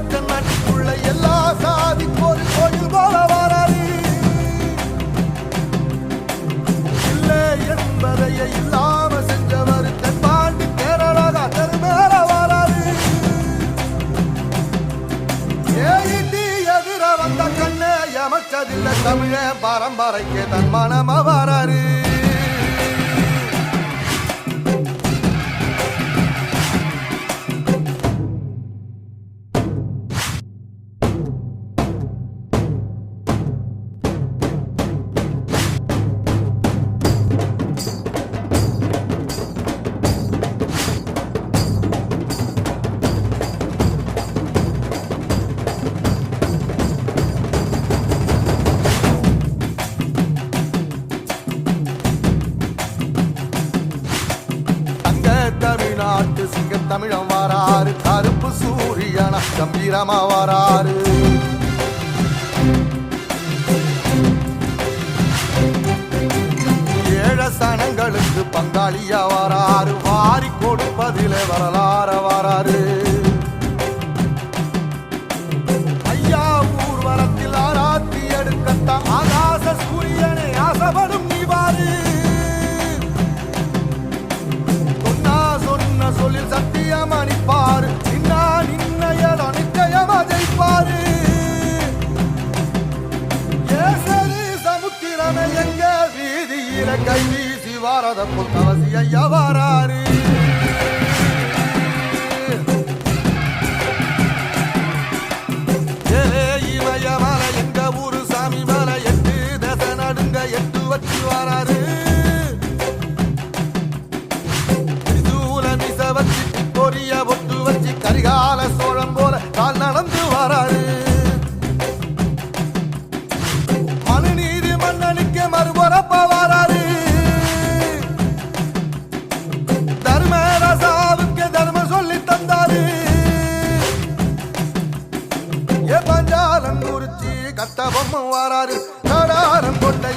நாட்டுக்குள்ள எல்லா சாதிக்கு ஒரு கோயில் போல வராது இல்லை என்பதையே இல்லாம செஞ்சவர் தென்பாண்டி கேரளாக தெருமேல வராது எதிர வந்த கண்ணே எமச்சதில்லை தமிழ பரம்பரைக்கு தன் மனம வராரு. தமிழம் வராரு கருப்பு சூரியன கம்பீரமா வராரு ஏழ சனங்களுக்கு பங்காளியா வராரு வாரி கொடுப்பதிலே வரலாற வராரு வீதியில கை வீசி வாரத புத்தவசி ஐயா வாராரு. எங்க ஊரு சாமி மலை எட்டு தச நடுங்க எட்டு வச்சு வாராரு. வச்சு பொரிய பொட்டு வச்சு கரிகால சோழம் போல கால் நடந்து வராரு. கத்த கத்தவம்மா வாராரு தாடாரம் போட்ட